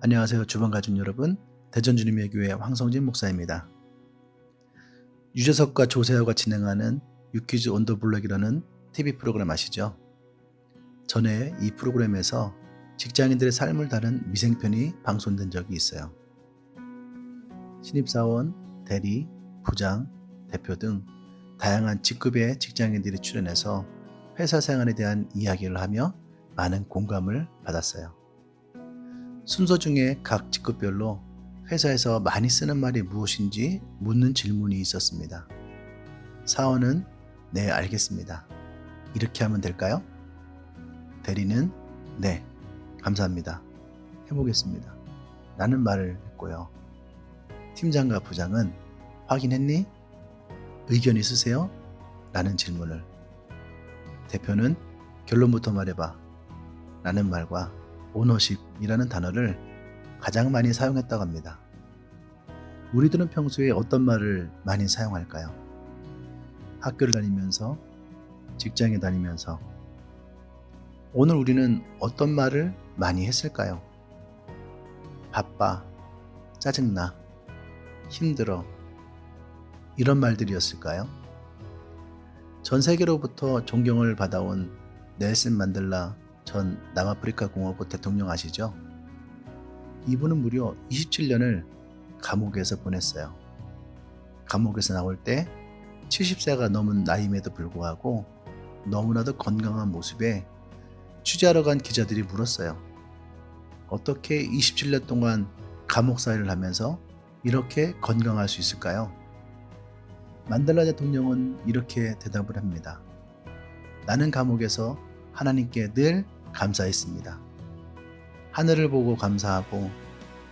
안녕하세요. 주방 가족 여러분. 대전 주님의 교회 황성진 목사입니다. 유재석과 조세호가 진행하는 유퀴즈 온더 블럭이라는 TV 프로그램 아시죠? 전에 이 프로그램에서 직장인들의 삶을 다룬 미생편이 방송된 적이 있어요. 신입사원, 대리, 부장, 대표 등 다양한 직급의 직장인들이 출연해서 회사 생활에 대한 이야기를 하며 많은 공감을 받았어요. 순서 중에 각 직급별로 회사에서 많이 쓰는 말이 무엇인지 묻는 질문이 있었습니다. 사원은 네, 알겠습니다. 이렇게 하면 될까요? 대리는 네, 감사합니다. 해보겠습니다. 라는 말을 했고요. 팀장과 부장은 확인했니? 의견 있으세요? 라는 질문을. 대표는 결론부터 말해봐. 라는 말과 오너십이라는 단어를 가장 많이 사용했다고 합니다. 우리들은 평소에 어떤 말을 많이 사용할까요? 학교를 다니면서, 직장에 다니면서, 오늘 우리는 어떤 말을 많이 했을까요? 바빠, 짜증나, 힘들어, 이런 말들이었을까요? 전 세계로부터 존경을 받아온 넬슨 만델라 전 남아프리카 공화국 대통령 아시죠? 이분은 무려 27년을 감옥에서 보냈어요. 감옥에서 나올 때 70세가 넘은 나이임에도 불구하고 너무나도 건강한 모습에 취재하러 간 기자들이 물었어요. 어떻게 27년 동안 감옥 사회를 하면서 이렇게 건강할 수 있을까요? 만델라 대통령은 이렇게 대답을 합니다. 나는 감옥에서 하나님께 늘 감사했습니다. 하늘을 보고 감사하고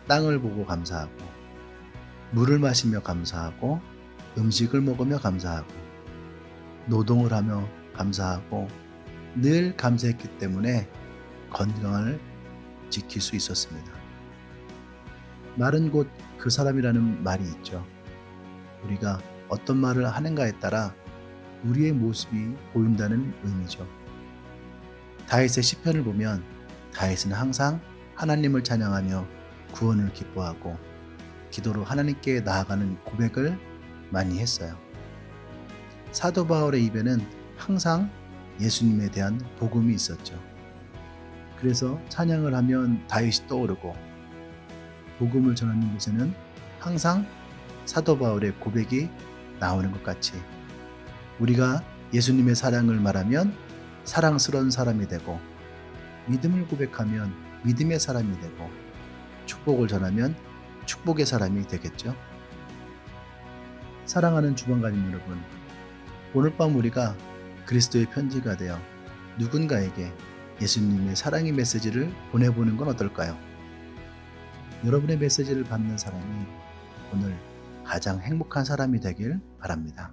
땅을 보고 감사하고 물을 마시며 감사하고 음식을 먹으며 감사하고 노동을 하며 감사하고 늘 감사했기 때문에 건강을 지킬 수 있었습니다. 말은 곧 그 사람이라는 말이 있죠. 우리가 어떤 말을 하는가에 따라 우리의 모습이 보인다는 의미죠. 다윗의 시편을 보면 다윗은 항상 하나님을 찬양하며 구원을 기뻐하고 기도로 하나님께 나아가는 고백을 많이 했어요. 사도 바울의 입에는 항상 예수님에 대한 복음이 있었죠. 그래서 찬양을 하면 다윗이 떠오르고 복음을 전하는 곳에는 항상 사도 바울의 고백이 나오는 것 같이 우리가 예수님의 사랑을 말하면 사랑스러운 사람이 되고 믿음을 고백하면 믿음의 사람이 되고 축복을 전하면 축복의 사람이 되겠죠. 사랑하는 주방가님 여러분, 오늘 밤 우리가 그리스도의 편지가 되어 누군가에게 예수님의 사랑의 메시지를 보내보는 건 어떨까요? 여러분의 메시지를 받는 사람이 오늘 가장 행복한 사람이 되길 바랍니다.